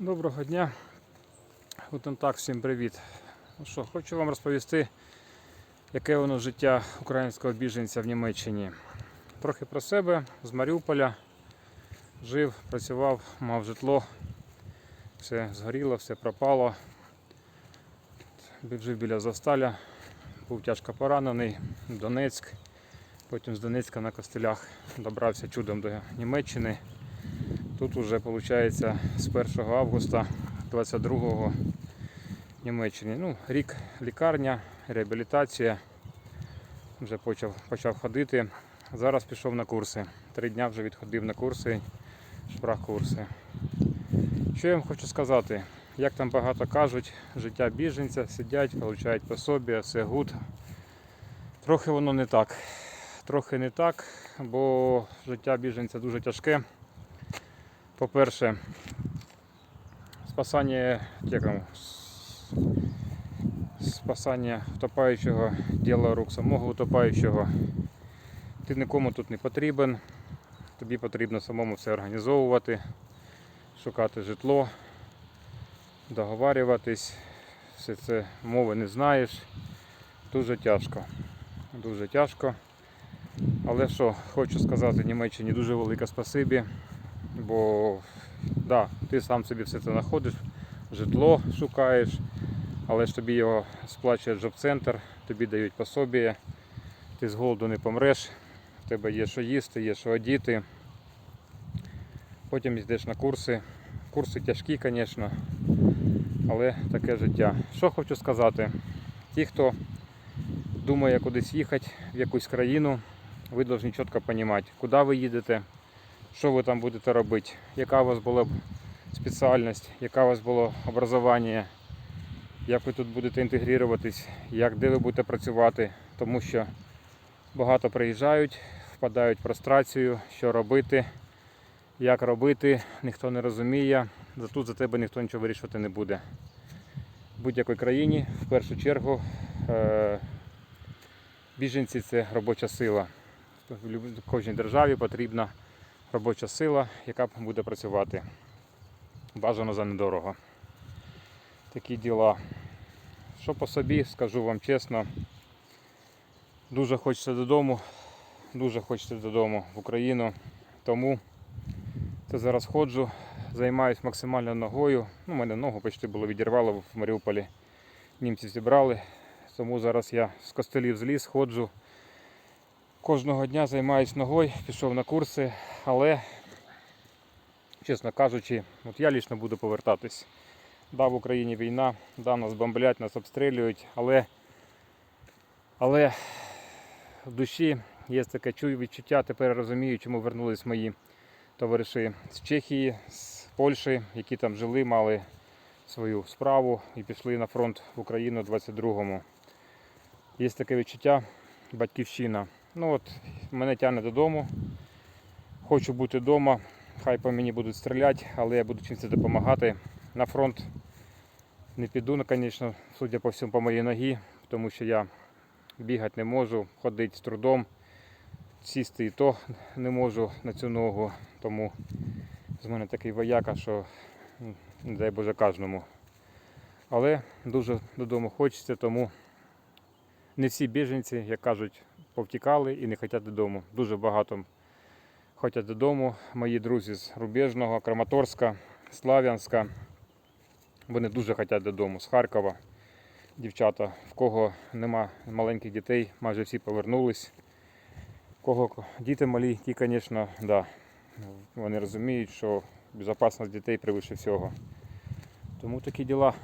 Доброго дня. Так, всім привіт. Ну що, хочу вам розповісти, яке воно життя українського біженця в Німеччині. Трохи про себе з Маріуполя. Жив, працював, мав житло. Все згоріло, все пропало. Жив біля Засталя, був тяжко поранений, Донецьк. Потім з Донецька на костелях добрався чудом до Німеччини. Тут уже виходить з 1 августа 22-го в Німеччині. Ну, рік лікарня, реабілітація. Вже почав, почав ходити. Зараз пішов на курси. Три дня вже відходив на курси, шпрах-курси. Що я вам хочу сказати? Як там багато кажуть, життя біженця, сидять, отримують пособі, все гуд. Трохи воно не так. Трохи не так, бо життя біженця дуже тяжке. По-перше, спасання, там, спасання утопаючого діло рук самого утопаючого. Ти нікому тут не потрібен. Тобі потрібно самому все організовувати, шукати житло, договарюватись. Все це мови не знаєш. Дуже тяжко. Дуже тяжко. Але що, хочу сказати Німеччині дуже велике спасибі. Бо да, ти сам собі все це знаходиш, житло шукаєш, але ж тобі його сплачує джоб-центр, тобі дають пособі, ти з голоду не помреш, в тебе є що їсти, є що одіти. Потім йдеш на курси. Курси тяжкі, звісно, але таке життя. Що хочу сказати? Ті, хто думає кудись їхати в якусь країну, ви повинні чітко розуміти, куди ви їдете, що ви там будете робити, яка у вас була б спеціальність, яка у вас було образування, як ви тут будете інтегруватись, як де ви будете працювати, тому що багато приїжджають, впадають в прострацію, що робити, як робити, ніхто не розуміє, за тут за тебе ніхто нічого вирішувати не буде. В будь-якій країні, в першу чергу, е, біженці це робоча сила. В кожній державі потрібна робоча сила, яка буде працювати. Бажано за недорого. Такі діла. Що по собі, скажу вам чесно. Дуже хочеться додому, дуже хочеться додому в Україну. Тому це зараз ходжу, займаюся максимально ногою. Ну, у мене ногу почти було відірвало в Маріуполі. Німці зібрали. Тому зараз я з костелів зліз, ходжу. Кожного дня займаюся ногою, пішов на курси, але, чесно кажучи, от я лічно буду повертатись. Да, в Україні війна, да, нас бомблять, нас обстрілюють, але, але в душі є таке чую відчуття, тепер розумію, чому вернулись мої товариші з Чехії, з Польщі, які там жили, мали свою справу і пішли на фронт в Україну в 22-му. Є таке відчуття, батьківщина. Ну от, мене тягне додому. Хочу бути вдома. Хай по мені будуть стріляти, але я буду чимось допомагати. На фронт не піду, ну, звісно, судя по всьому, по моїй ногі, тому що я бігати не можу, ходити з трудом, сісти і то не можу на цю ногу. Тому з мене такий вояка, що не дай Боже кожному. Але дуже додому хочеться, тому не всі біженці, як кажуть, повтікали і не хочуть додому. Дуже багато хочуть додому. Мої друзі з Рубежного, Краматорська, Слав'янська. Вони дуже хочуть додому, з Харкова. Дівчата, в кого нема маленьких дітей, майже всі повернулись. Кого діти малі, ті, звісно, да. Вони розуміють, що безпечність дітей превише всього. Тому такі діла.